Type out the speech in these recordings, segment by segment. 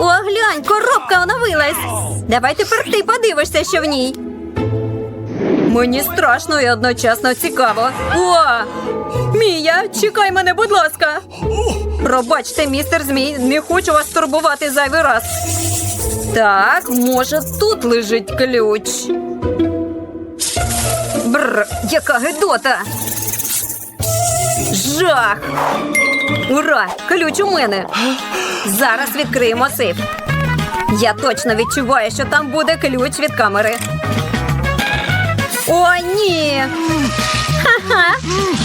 О, глянь, коробка оновилась. Давай тепер ти подивишся, що в ній. Мені страшно і одночасно цікаво. О! Мія, чекай мене, будь ласка. Пробачте, містер Змій, не хочу вас турбувати зайвий раз. Так, може, тут лежить ключ. Бррр, яка гидота. Жах. Ура! Ключ у мене. Зараз відкриємо сейф. Я точно відчуваю, що там буде ключ від камери. О, ні. Ха-ха.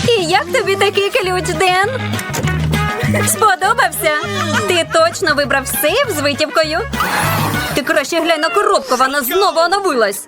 І як тобі такий ключ, Ден? Сподобався? Ти точно вибрав сейф з витівкою? Ти краще глянь на коробку, вона знову оновилась.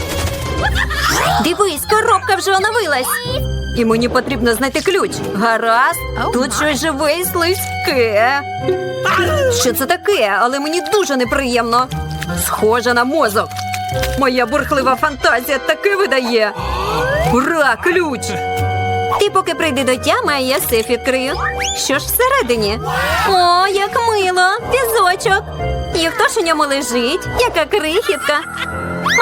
Дивись, коробка вже оновилась. І мені потрібно знайти ключ. Гаразд, тут щось живе і слизьке. Що це таке? Але мені дуже неприємно. Схоже на мозок. Моя бурхлива фантазія таки видає. Ура, ключ! Ти поки прийди до тями, а я сейф відкрию. Що ж всередині? О, як мило! Візочок. І хто ж у ньому лежить? Яка крихітка.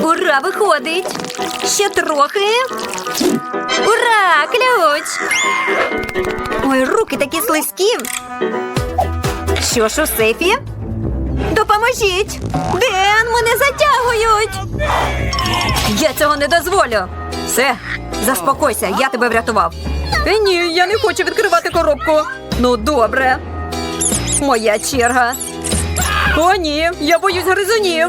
Ура, виходить. Ще трохи. Ура! Ключ! Ой, руки такі слизькі. Що ж у сейфі? Допоможіть! Ден, мене затягують! Я цього не дозволю. Все, заспокойся, я тебе врятував. Е, ні, я не хочу відкривати коробку. Ну, добре. Моя черга. О, ні, я боюсь гризунів.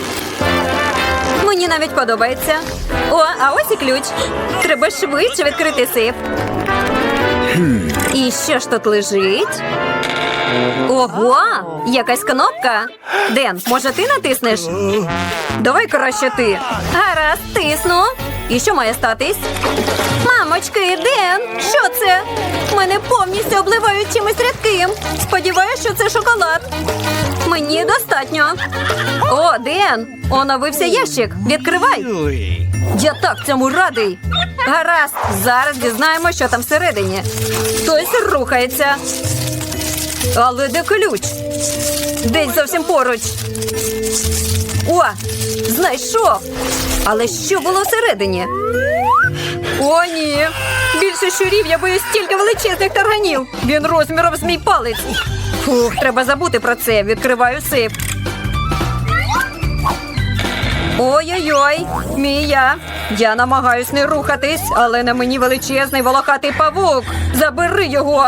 Мені навіть подобається. О, а ось і ключ. Треба швидше відкрити сейф. І що ж тут лежить? Ого, якась кнопка. Ден, може ти натиснеш? Давай краще ти. Гаразд, тисну. І що має статись? Мамочки, Ден, що це? Мене повністю обливають чимось рідким. Сподіваюсь, що це шоколад. Мені достатньо. О, Ден, оновився ящик. Відкривай. Я так цьому радий. Гаразд, зараз дізнаємо, що там всередині. Хтось рухається. Але де ключ? Десь зовсім поруч. О, знайшов. Але що було всередині? О, ні. Більше щурів я боюсь стільки величезних тарганів. Він розміром з мій палець. Фух, треба забути про це. Відкриваю сейф. Ой-ой-ой, Мія. Я намагаюсь не рухатись, але на мені величезний волохатий павук. Забери його.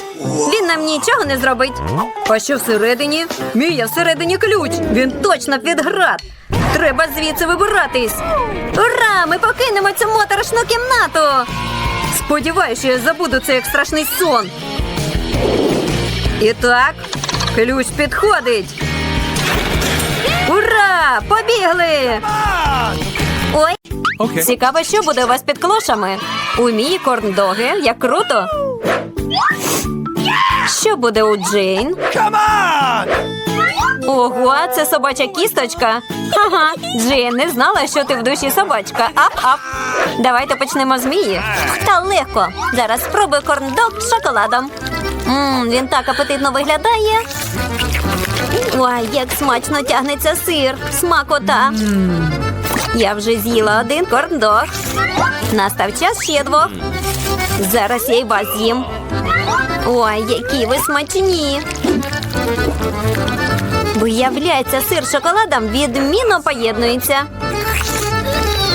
Він нам нічого не зробить. А що всередині? Мія, всередині ключ. Він точно під град. Треба звідси вибиратись. Ура! Ми покинемо цю моторошну кімнату. Сподіваюся, що я забуду це як страшний сон. І так, ключ підходить. Ура! Побігли! Ой, Okay. Цікаво, що буде у вас під клошами. У мій корндоги, як круто. Що буде у Джейн? Ого, це собача кісточка. Ага, Джейн не знала, що ти в душі собачка. Ап-ап. Давайте почнемо з Мії. Та легко. Зараз спробую корндог з шоколадом. Мм, він так апетитно виглядає. Ой, як смачно тягнеться сир. Смакота. Я вже з'їла один корндог. Настав час ще двох. Зараз я й вас з'їм. Ой, які ви смачні. Виявляється, сир з шоколадом відмінно поєднується.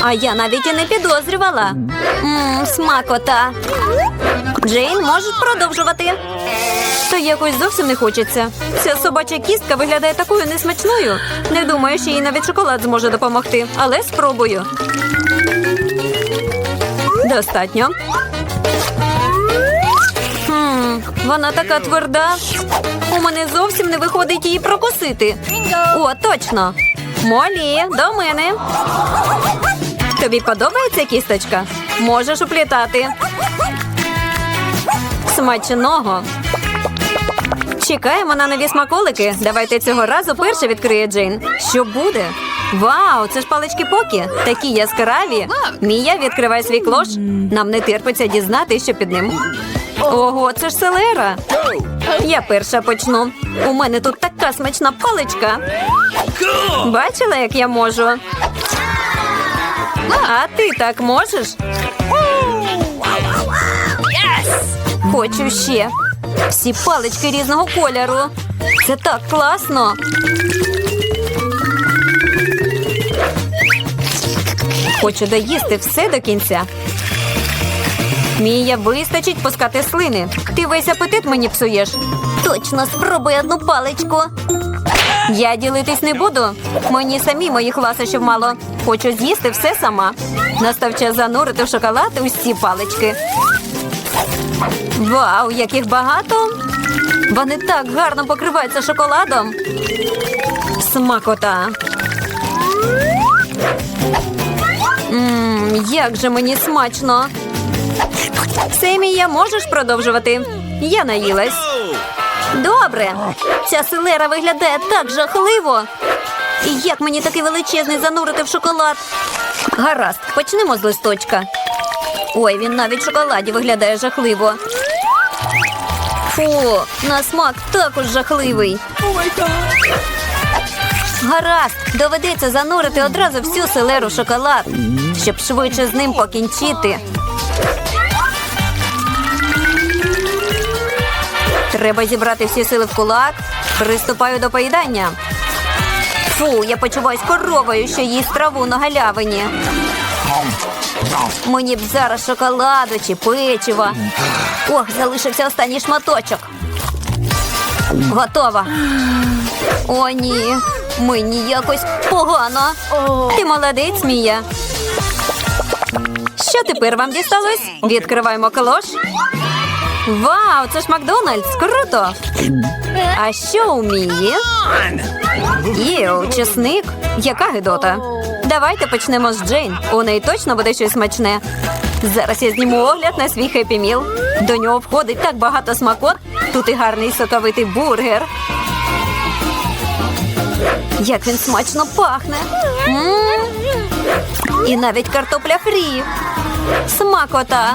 А я навіть і не підозрювала. Мм, смакота. Джейн, можеш продовжувати. Та якось зовсім не хочеться. Ця собача кістка виглядає такою несмачною. Не думаю, що їй навіть шоколад зможе допомогти, але спробую. Достатньо. Вона така тверда. У мене зовсім не виходить її прокусити. О, точно. Молі, до мене. Тобі подобається кісточка? Можеш уплітати. Смачного. Чекаємо на нові смаколики. Давайте цього разу перше відкриє Джейн. Що буде? Вау, це ж палички покі. Такі яскраві. Мія відкриває свій клош. Нам не терпиться дізнати, що під ним. Ого, це ж селера. Я перша почну. У мене тут така смачна паличка. Бачила, як я можу? А ти так можеш? Хочу ще. Всі палички різного кольору. Це так класно. Хочу доїсти все до кінця. Мія вистачить пускати слини. Ти весь апетит мені псуєш. Точно спробуй одну паличку. Я ділитись не буду. Мені самі моїх ласощів мало. Хочу з'їсти все сама. Настав час занурити в шоколад усі палички. Вау, яких багато! Вони так гарно покриваються шоколадом. Смакота. Мм, як же мені смачно. Семія, можеш продовжувати? Я наїлась. Добре. Ця селера виглядає так жахливо. І як мені такий величезний занурити в шоколад? Гаразд, почнемо з листочка. Ой, він навіть в шоколаді виглядає жахливо. Фу, на смак також жахливий. Гаразд, доведеться занурити одразу всю селеру в шоколад, щоб швидше з ним покінчити. Треба зібрати всі сили в кулак. Приступаю до поїдання. Фу, я почуваюсь коровою, що їсть траву на галявині. Мені б зараз шоколаду чи печива. Ох, залишився останній шматочок. Готова. О, ні. Мені якось погано. Ти молодець, Мія. Що тепер вам дісталось? Відкриваємо калош. Вау, це ж Макдональдс! Круто! А що у Мії? Іу, чесник. Яка гидота. Давайте почнемо з Джейн. У неї точно буде щось смачне. Зараз я зніму огляд на свій хеппі міл. До нього входить так багато смакот. Тут і гарний соковитий бургер. Як він смачно пахне. М. І навіть картопля фрі. Смакота.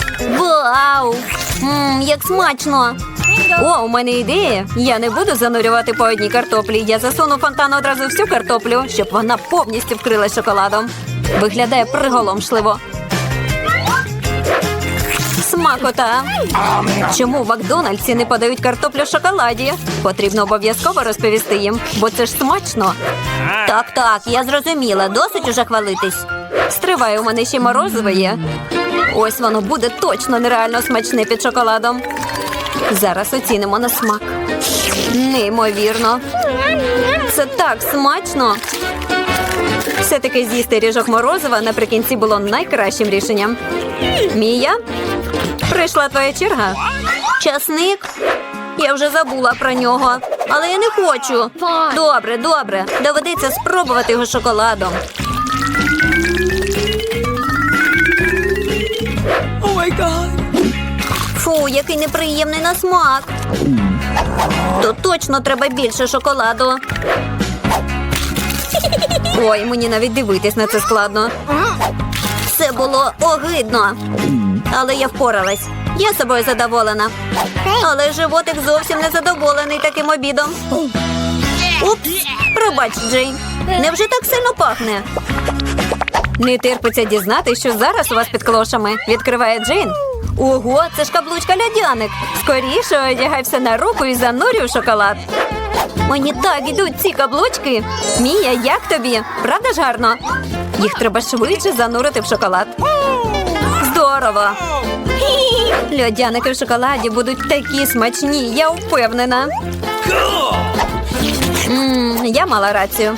Вау! Мм, як смачно! О, у мене ідея. Я не буду занурювати по одній картоплі. Я засуну фонтан одразу всю картоплю, щоб вона повністю вкрилась шоколадом. Виглядає приголомшливо. Смакота. Чому в Макдональдсі не подають картоплю в шоколаді? Потрібно обов'язково розповісти їм, бо це ж смачно. Так, так, я зрозуміла. Досить уже хвалитись. Стривай, у мене ще морозиве є. Ось воно буде точно нереально смачне під шоколадом. Зараз оцінимо на смак. Неймовірно. Це так смачно. Все-таки з'їсти ріжок морозива наприкінці було найкращим рішенням. Мія, прийшла твоя черга. Часник. Я вже забула про нього, але я не хочу. Добре, добре. Доведеться спробувати його шоколадом. My god. Фу, який неприємний на смак. То точно треба більше шоколаду. Ой, мені навіть дивитись на це складно. Це було огидно. Але я впоралась. Я собою задоволена. Але животик зовсім не задоволений таким обідом. Упс, пробач, Джейн. Невже так сильно пахне? Не терпиться дізнати, що зараз у вас під клошами. Відкриває Джейн. Ого, це ж каблучка льодяник. Скоріше одягай все на руку і занурюй шоколад. Мені так ідуть ці каблучки. Мія, як тобі? Правда ж гарно? Їх треба швидше занурити в шоколад. Здорово! Льодяники в шоколаді будуть такі смачні, я впевнена. Мм, я мала рацію.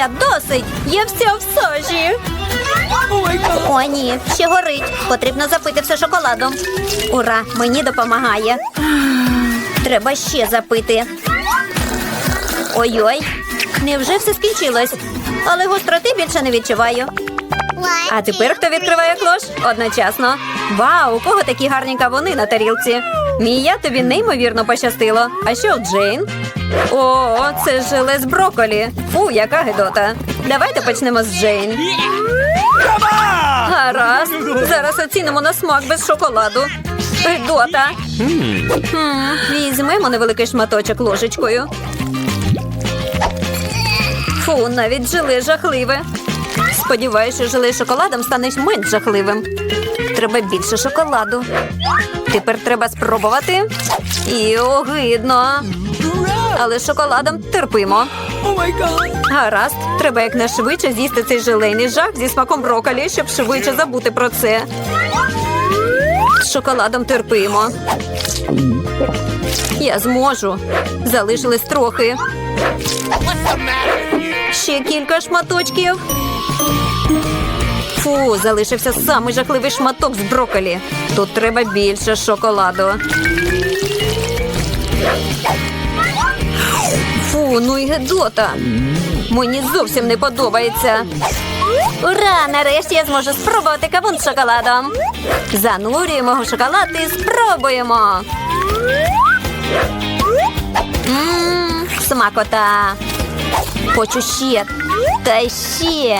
Мія, досить! Я вся в сажі. О, ні, ще горить. Потрібно запити все шоколадом. Ура, мені допомагає. Треба ще запити. Ой-ой, невже все скінчилось? Але гостроти більше не відчуваю. А тепер хто відкриває клош? Одночасно. Вау, у кого такі гарні кавуни на тарілці? Мія, тобі неймовірно пощастило. А що Джейн? О, це желе з броколі. Фу, яка гидота. Давайте почнемо з Джейн. Гаразд. Зараз оцінимо на смак без шоколаду. Гидота. Візьмемо невеликий шматочок ложечкою. Фу, навіть желе жахливе. Сподіваюся, що желе шоколадом стане менш жахливим. Треба більше шоколаду. Тепер треба спробувати. І огидно. Але з шоколадом терпимо. Oh. Гаразд, треба якнайшвидше з'їсти цей желейний жах зі смаком броколі, щоб швидше забути про це. З шоколадом терпимо. Я зможу. Залишилось трохи. Ще кілька шматочків. Фу, залишився самий жахливий шматок з броколі. Тут треба більше шоколаду. Фу, ну і гедота. Мені зовсім не подобається. Ура! Нарешті я зможу спробувати кавун з шоколадом. Занурюємо в шоколад і спробуємо. Мм, смакота. Хочу ще. Та ще.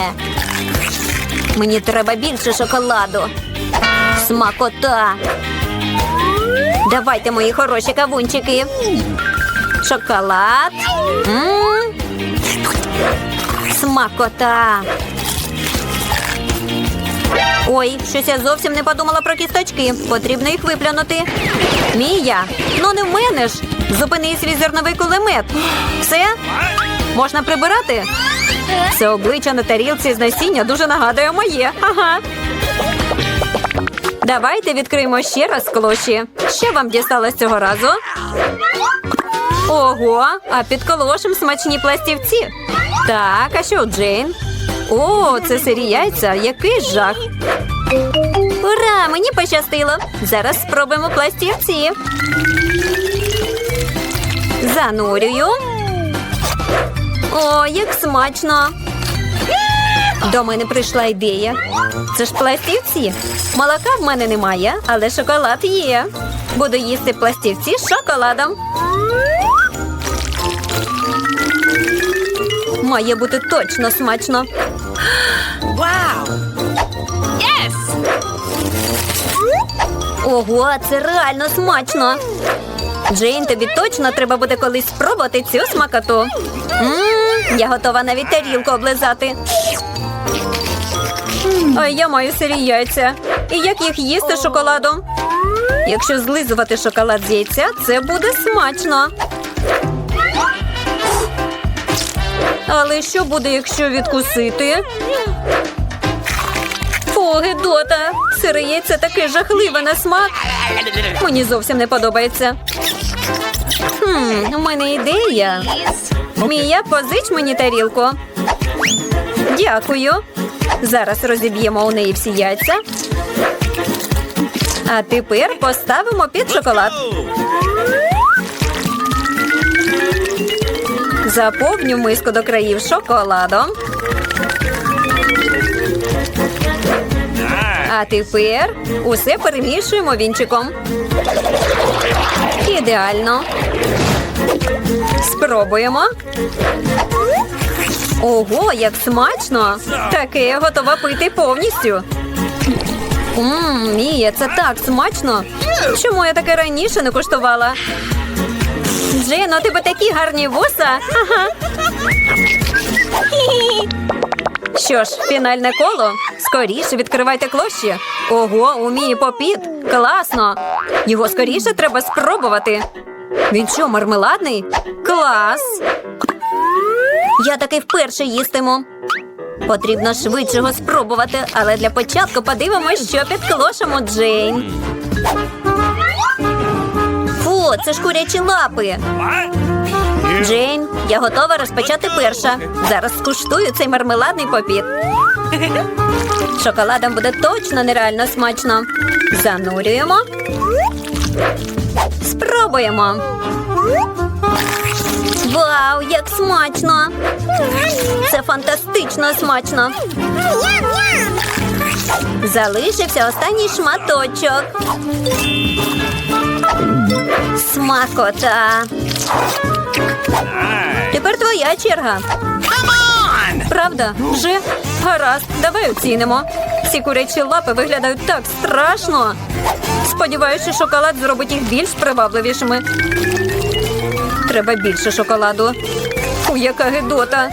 Мені треба більше шоколаду. Смакота. Давайте, мої хороші кавунчики. Шоколад. Смакота. Ой, щось я зовсім не подумала про кісточки. Потрібно їх виплюнути. Мія, ну не в мене ж. Зупини свій зерновий кулемет. Все? Можна прибирати? Це обличчя на тарілці з насіння дуже нагадує моє. Ага. Давайте відкриємо ще раз клоші. Що вам дісталось цього разу? Ого, а під колошем смачні пластівці. Так, а що Джейн? О, це сирі яйця. Який жах. Ура! Мені пощастило. Зараз спробуємо пластівці. Занурюю. О, як смачно. До мене прийшла ідея. Це ж пластівці. Молока в мене немає, але шоколад є. Буду їсти пластівці з шоколадом. Має бути точно смачно. Wow. Ого, це реально смачно. Джейн, тобі точно треба буде колись спробувати цю смакоту. Мм, я готова навіть тарілку облизати. А я маю сирі яйця. І як їх їсти шоколадом? Якщо злизувати шоколад з яйця, це буде смачно. Але що буде, якщо відкусити? Фу, гидота! Сире яйце таке жахливе на смак. Мені зовсім не подобається. Хм, у мене ідея. Мія, позич мені тарілку. Дякую. Зараз розіб'ємо у неї всі яйця. А тепер поставимо під шоколад. Заповню миску до країв шоколадом. А тепер усе перемішуємо вінчиком. Ідеально. Спробуємо. Ого, як смачно! Таке я готова пити повністю. Ммм, Мія, це так смачно. Чому я таке раніше не куштувала? Джено, у тебе такі гарні вуса. Що ж, фінальне коло. Скоріше відкривайте клощі. Ого, у Мії попіт. Класно. Його скоріше треба спробувати. Він що, мармеладний? Клас. Я таки вперше їстиму. Потрібно швидше його спробувати, але для початку подивимось, що під клошем Джейн. Фу, це ж курячі лапи. Джейн, я готова розпочати перша. Зараз скуштую цей мармеладний попіт. Шоколадом буде точно нереально смачно. Занурюємо. Спробуємо. Вау, як смачно! Це фантастично смачно. Залишився останній шматочок. Смакота. Тепер твоя черга. Правда? Вже? Гаразд, давай оцінимо. Ці курячі лапи виглядають так страшно. Сподіваюся, що шоколад зробить їх більш привабливішими. Треба більше шоколаду. Фу, яка гидота.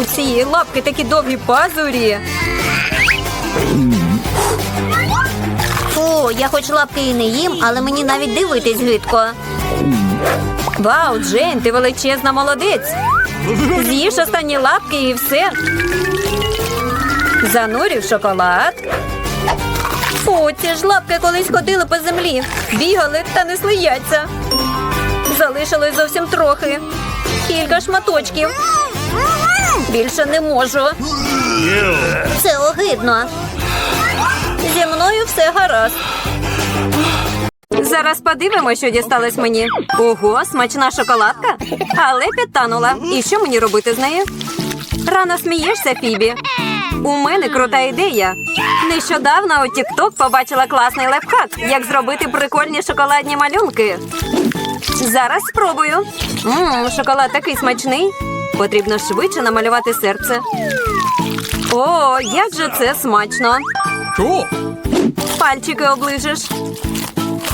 У цієї лапки такі довгі пазурі. Фу, я хоч лапки і не їм, але мені навіть дивитись гидко. Вау, Джейн, ти величезна молодець. З'їж останні лапки і все. Занурів шоколад. Фу, ці ж лапки колись ходили по землі, бігали та несли яйця. Залишилось зовсім трохи. Кілька шматочків. Більше не можу. Це огидно. Зі мною все гаразд. Зараз подивимося, що дісталось мені. Ого, смачна шоколадка. Але підтанула. І що мені робити з нею? Рано смієшся, Фібі. У мене крута ідея. Нещодавно у TikTok побачила класний лайфхак, як зробити прикольні шоколадні малюнки. Зараз спробую. Мм, шоколад такий смачний. Потрібно швидше намалювати серце. О, як же це смачно! Пальчики оближеш.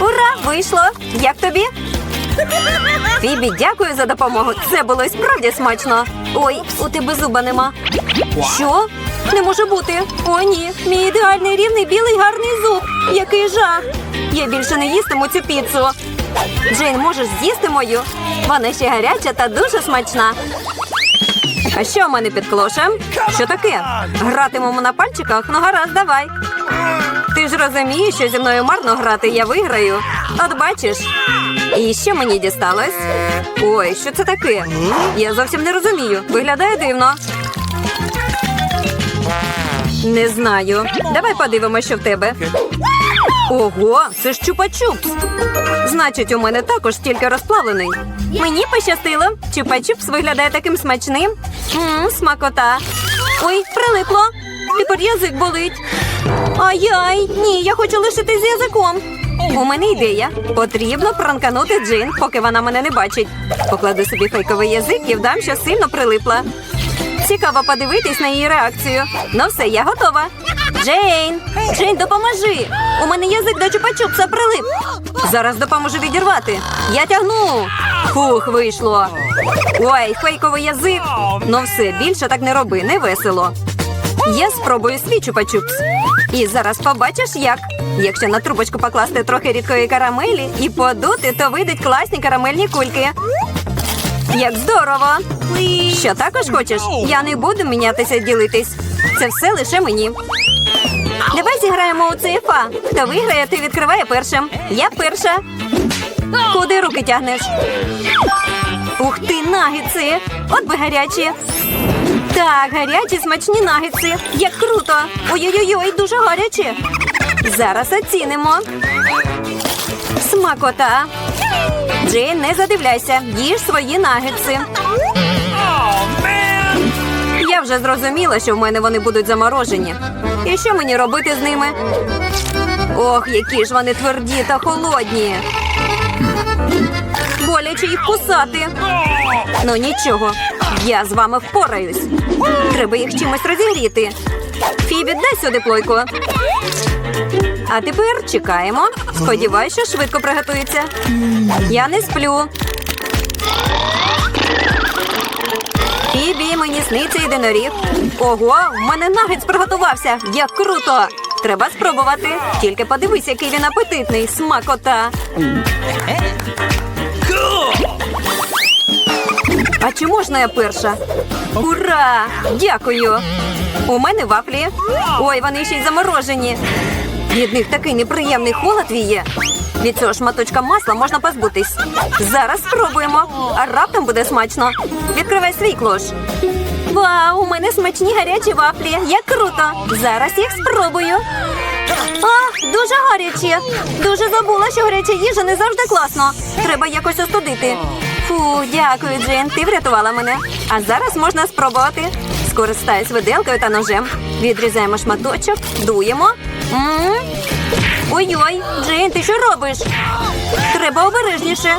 Ура! Вийшло! Як тобі? Фібі, дякую за допомогу. Це було справді смачно. Ой, у тебе зуба нема. Що? Не може бути. О, ні. Мій ідеальний рівний білий гарний зуб. Який жах. Я більше не їстиму цю піцу. Джейн, можеш з'їсти мою? Вона ще гаряча та дуже смачна. А що у мене під клошем? Що таке? Гратимемо на пальчиках? Ну гаразд, давай. Ти ж розумієш, що зі мною марно грати, я виграю. От бачиш. І що мені дісталось? Ой, що це таке? Я зовсім не розумію. Виглядає дивно. Не знаю. Давай подивимося, що в тебе. Ого, це ж чупа-чупс. Значить, у мене також стільки розплавлений. Мені пощастило. Чупа-чупс виглядає таким смачним. Мм, смакота. Ой, прилипло. Тепер язик болить. Ай-яй, ні, я хочу лишитись з язиком. У мене ідея. Потрібно пранканути Джин, поки вона мене не бачить. Покладу собі фейковий язик і вдам, що сильно прилипла. Цікаво подивитись на її реакцію. Ну все, я готова. Джейн! Джейн, допоможи! У мене язик до чупа-чупса прилип. Зараз допоможу відірвати. Я тягну. Фух, вийшло. Ой, фейковий язик. Ну все, більше так не роби, не весело. Я спробую свій чупа-чупс. І зараз побачиш, як. Якщо на трубочку покласти трохи рідкої карамелі і подути, то вийдуть класні карамельні кульки. Як здорово! Що також хочеш? Я не буду мінятися ділитись. Це все лише мені. Давай зіграємо у ЦФА. Хто виграє, ти відкриває першим. Я перша. Куди руки тягнеш? Ух ти, нагетси! От би гарячі. Так, гарячі смачні нагетси. Як круто! Ой-ой-ой, дуже гарячі. Зараз оцінимо. Смакота. Джейн, не задивляйся, їж свої нагетси. Oh! Я вже зрозуміла, що в мене вони будуть заморожені. І що мені робити з ними? Ох, які ж вони тверді та холодні. Боляче їх кусати. Ну нічого, я з вами впораюсь. Треба їх чимось розігріти. Фібі, дай сюди плойку. А тепер чекаємо. Сподіваюсь, що швидко приготується. Я не сплю. Фібі, мені сниться єдиноріг. Ого, в мене нагетс приготувався. Як круто! Треба спробувати. Тільки подивись, який він апетитний. Смакота. А чи можна я перша? Ура! Дякую! У мене вафлі. Ой, вони ще й заморожені. Від них такий неприємний холод віє. Від цього шматочка масла можна позбутись. Зараз спробуємо, а раптом буде смачно. Відкривай свій клош. Вау, у мене смачні гарячі вафлі. Як круто! Зараз їх спробую. А, дуже гарячі. Дуже забула, що гаряча їжа не завжди класно. Треба якось остудити. Фу, дякую, Джейн. Ти врятувала мене. А зараз можна спробувати. Скористаюсь виделкою та ножем. Відрізаємо шматочок, дуємо. Ой-ой, Джейн, ти що робиш? Треба обережніше.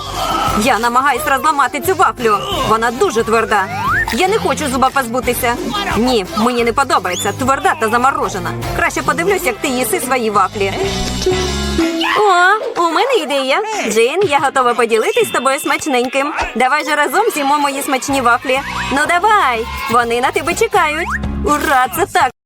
Я намагаюсь розламати цю вафлю. Вона дуже тверда. Я не хочу зуба позбутися. Ні, мені не подобається. Тверда та заморожена. Краще подивлюсь, як ти їси свої вафлі. О, у мене ідея. Джин, я готова поділитись з тобою смачненьким. Давай же разом з'їмо мої смачні вафлі. Ну давай, вони на тебе чекають. Ура, це так